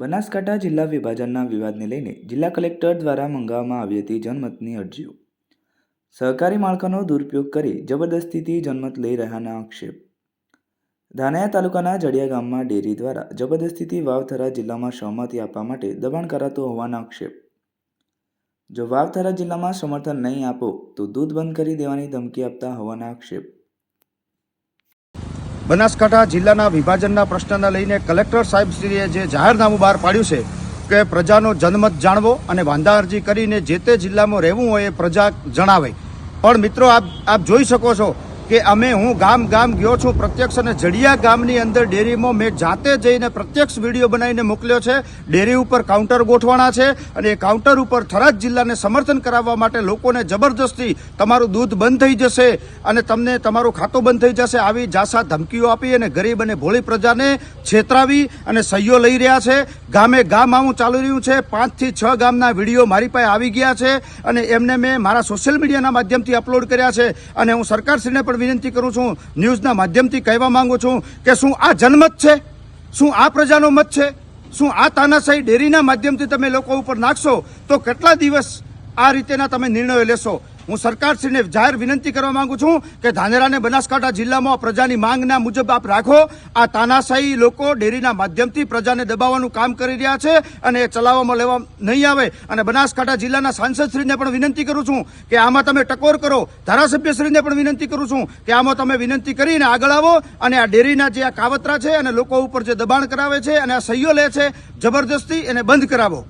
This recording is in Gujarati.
બનાસકાંઠા જિલ્લા વિભાજનના વિવાદને લઈને જિલ્લા કલેક્ટર દ્વારા મંગાવવામાં આવી હતી જનમતની અરજીઓ. સહકારી માળખાનો દુરુપયોગ કરી જબરદસ્તીથી જનમત લઈ રહ્યાના આક્ષેપ. ધાનાયા તાલુકાના જડિયા ગામમાં ડેરી દ્વારા જબરદસ્તીથી વાવથરા જિલ્લામાં સહમતિ આપવા માટે દબાણ કરાતું હોવાના આક્ષેપ. જો વાવથરા જિલ્લામાં સમર્થન નહીં આપો, તો દૂધ બંધ કરી દેવાની ધમકી આપતા હોવાના આક્ષેપ. બનાસકાંઠા જિલ્લાના વિભાજનના પ્રશ્નને લઈને કલેક્ટર સાહેબશ્રીએ જે જાહેરનામું બહાર પાડ્યું છે કે પ્રજાનો જનમત જાણવો અને વાંધા અરજી કરીને જે તે જિલ્લામાં રહેવું હોય એ પ્રજા જણાવે. પણ મિત્રો, આપ આપ જોઈ શકો છો કે અમે હું ગામ ગામ ગયો છું, પ્રત્યક્ષ અને જડિયા ગામની અંદર ડેરીમાં મેં જાતે જઈને પ્રત્યક્ષ વીડિયો બનાવીને મોકલ્યો છે. ડેરી ઉપર કાઉન્ટર ગોઠવાના છે અને એ કાઉન્ટર ઉપર થરાદ જિલ્લાને સમર્થન કરાવવા માટે લોકોને જબરજસ્તી તમારું દૂધ બંધ થઈ જશે અને તમને તમારું ખાતું બંધ થઈ જશે. આવી જાસા ધમકીઓ આપી અને ગરીબ અને ભોળી પ્રજાને છેતરાવી અને સહીઓ લઈ રહ્યા છે. ગામે ગામ આવું ચાલુ રહ્યું છે. પાંચથી છ ગામના વીડિયો મારી પાસે આવી ગયા છે અને એમને મેં મારા સોશિયલ મીડિયાના માધ્યમથી અપલોડ કર્યા છે અને હું સરકારશ્રીને પણ વિનંતી કરું છું, ન્યૂઝના માધ્યમથી કહેવા માંગુ છું કે શું આ જનમત છે? શું આ પ્રજાનો મત છે? શું આ તાનાશાહી ડેરીના માધ્યમથી તમે લોકો ઉપર નાખશો? તો કેટલા દિવસ આ રીતેના તમે નિર્ણયો લેશો? હું સરકારશ્રીને જાહેર વિનંતી કરવા માંગુ છું કે ધાનેરા અને બનાસકાંઠા જિલ્લામાં પ્રજાની માંગના મુજબ આપ રાખો. આ તાનાશાહી લોકો ડેરીના માધ્યમથી પ્રજાને દબાવવાનું કામ કરી રહ્યા છે અને એ ચલાવવામાં લેવા નહીં આવે. અને બનાસકાંઠા જિલ્લાના સાંસદશ્રીને પણ વિનંતી કરું છું કે આમાં તમે ટકોર કરો. ધારાસભ્યશ્રીને પણ વિનંતી કરું છું કે આમાં તમે વિનંતી કરીને આગળ આવો અને આ ડેરીના જે આ કાવતરા છે અને લોકો ઉપર જે દબાણ કરાવે છે અને આ સહીઓ લે છે જબરદસ્તી એને બંધ કરાવો.